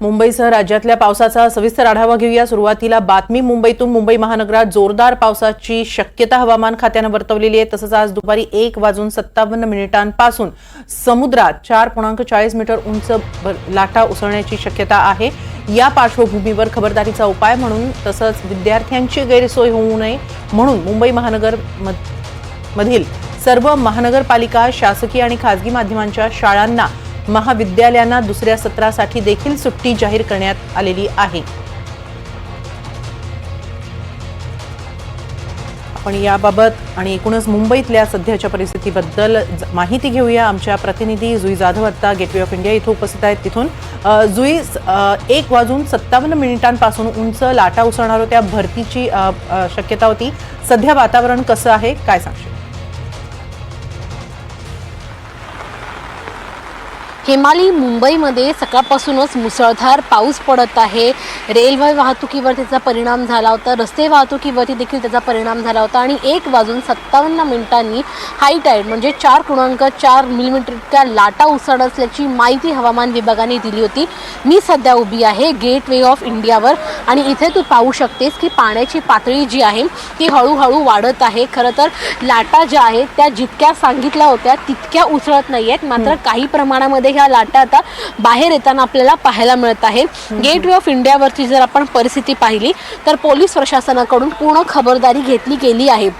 मुंबईसह राज्यातल्या पावसाचा सविस्तर आढावा घेऊया. सुरुवातीला बातमी. मुंबईतून मुंबई महानगरात जोरदार पावसाची शक्यता हवामान खात्यानं वर्तवलेली आहे. तसंच आज दुपारी एक वाजून सत्तावन्न मिनिटांपासून समुद्रात चार पूर्णांक चाळीस मीटर उंच लाटा उसळण्याची शक्यता आहे. या पार्श्वभूमीवर खबरदारीचा उपाय म्हणून तसंच विद्यार्थ्यांची गैरसोय होऊ नये म्हणून मुंबई महानगर मधील सर्व महानगरपालिका शासकीय आणि खासगी माध्यमांच्या शाळांना महाविद्यालयांना दुसऱ्या सत्रासाठी देखील सुट्टी जाहीर करण्यात आलेली आहे. आपण याबाबत आणि एकूणच मुंबईतल्या सध्याच्या परिस्थितीबद्दल ज- माहिती घेऊया. आमच्या प्रतिनिधी जुई जाधव आत्ता गेटवे ऑफ इंडिया इथं उपस्थित आहेत तिथून. जुई एक वाजून सत्तावन्न मिनिटांपासून उंच लाटा उसळणार होत्या. भरतीची शक्यता होती. सध्या वातावरण कसं आहे? काय सांगशील? हेमाली मुंबईमध्ये सकाळपासूनच मुसळधार पाऊस पडत आहे. रेल्वे वाहतुकीवर त्याचा परिणाम झाला होता. रस्ते वाहतुकीवरती देखील त्याचा परिणाम झाला होता. आणि एक वाजून सत्तावन्न मिनिटांनी हाय टाईड म्हणजे चार पूर्णांक चार मिलीमीटर इतक्या लाटा उसळत असल्याची माहिती हवामान विभागाने दिली होती. मी सध्या उभी आहे गेट वे ऑफ इंडियावर आणि इथे तू पाहू शकतेस की पाण्याची पातळी जी आहे ती हळूहळू वाढत आहे. खरं तर लाटा ज्या आहेत त्या जितक्या सांगितल्या होत्या तितक्या उसळत नाही आहेत मात्र काही प्रमाणामध्ये ह्या लाटा आता बाहेर येताना आपल्याला पाहायला मिळत आहेत. गेट वे ऑफ इंडियावरची जर आपण परिस्थिती पाहिली तर पोलीस प्रशासनाकडून पूर्ण खबरदारी घेतली गेली आहे.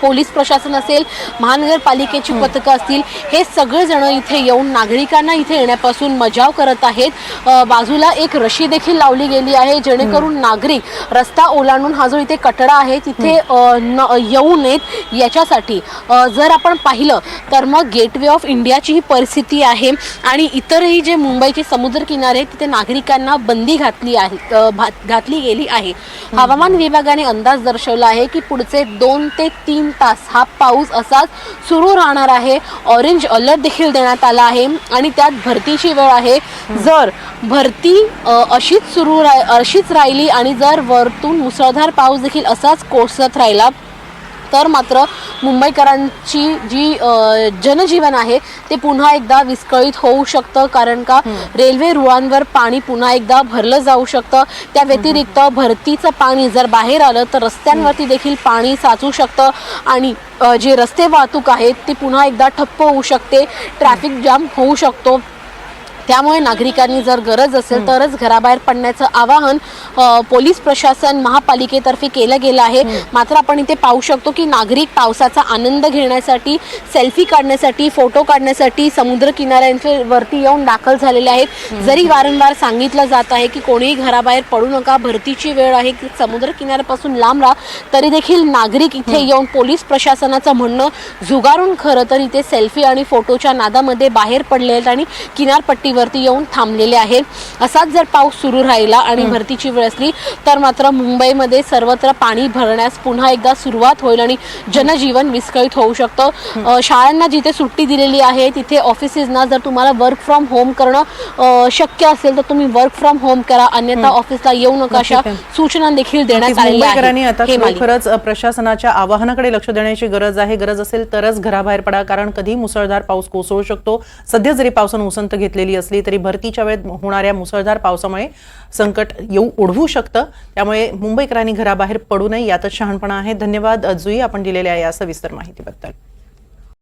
पोलीस प्रशासन असेल महानगरपालिकेची पथकं असतील हे सगळेजण इथे येऊन नागरिकांना इथे येण्यापासून मजाव करत आहेत. बाजूला एक रशी देखील लावली गेली आहे जेणेकरून नागरिक रस्ता ओलांडून हा जो इथे कटडा आहे तिथे येऊ नयेत याच्यासाठी. जर आपण पाहिलं तर मग गेटवे ऑफ इंडियाची ही परिस्थिती आहे आणि इतरही जे मुंबईचे समुद्र किनारे आहेत, तिथे नागरिकांना बंदी घातली आहे घातली गेली आहे. हवामान विभागाने अंदाज दर्शवला आहे की पुढचे दोन ते तीन तास हा पाऊस असाच सुरू राहणार आहे. ऑरेंज अलर्ट देखील देण्यात आला आहे आणि त्यात भरतीची वेळ आहे. जर भरती अशीच सुरू राह अशीच राहिली आणि जर वरतून मुसळधार पाऊस देखील असाच कोसळत राहिला तर मात्र मुंबईकरांची जी जनजीवन आहे ते पुन्हा एकदा विस्कळीत होऊ शकतं कारण का रेल्वे रुळांवर पाणी पुन्हा एकदा भरलं जाऊ शकतं. त्या व्यतिरिक्त भरतीचं पाणी जर बाहेर आलं तर रस्त्यांवरती देखील पाणी साचू शकतं आणि जे रस्ते वाहतूक आहेत ती पुन्हा एकदा ठप्प होऊ शकते. ट्रॅफिक जाम होऊ शकतो. त्यामुळे नागरिकांनी जर गरज असेल तरच घराबाहेर पडण्याचं आवाहन पोलीस प्रशासन महापालिकेतर्फे केलं गेलं आहे. मात्र आपण इथे पाहू शकतो की नागरिक पावसाचा आनंद घेण्यासाठी सेल्फी काढण्यासाठी फोटो काढण्यासाठी समुद्र किनाऱ्यांच्या वरती येऊन दाखल झालेले आहेत. जरी वारंवार सांगितलं जात आहे की कोणीही घराबाहेर पडू नका भरतीची वेळ आहे की समुद्र किनाऱ्यापासून लांब राहा तरी देखील नागरिक इथे येऊन पोलीस प्रशासनाचं म्हणणं झुगारून खरं तर इथे सेल्फी आणि फोटोच्या नादामध्ये बाहेर पडले आहेत आणि किनारपट्टीवरती येऊन थांबलेले आहेत. असाच जर पाऊस सुरू राहिला आणि भरतीची वेळ असली तर मात्र मुंबईमध्ये सर्वत्र पाणी भरण्यास पुन्हा एकदा सुरुवात होईल आणि जनजीवन विस्कळीत होऊ शकतं. शाळांना जिथे सुट्टी दिलेली आहे तिथे ऑफिसेसना जर तुम्हाला वर्क फ्रॉम होम करणं शक्य असेल तर तुम्ही वर्क फ्रॉम होम करा. अन्यथा ऑफिसला येऊ नका. अशा. सूचना देखील देण्यात आलेल्या आता आहेत. खरंच प्रशासनाच्या आवाहनाकडे लक्ष देण्याची गरज आहे. गरज असेल तरच घराबाहेर पडा कारण कधी मुसळधार पाऊस कोसळू शकतो. सध्या जरी पावसानं उसंत घेतलेली असली तरी भरतीच्या वेळेत होणाऱ्या मुसळधार पावसामुळे संकट येऊ ओढवू शकतं. त्यामुळे मुंबईकरांनी घराबाहेर पडू नये यातच शहाणपणा आहे. धन्यवाद जुई आपण दिलेल्या या सविस्तर माहितीबद्दल.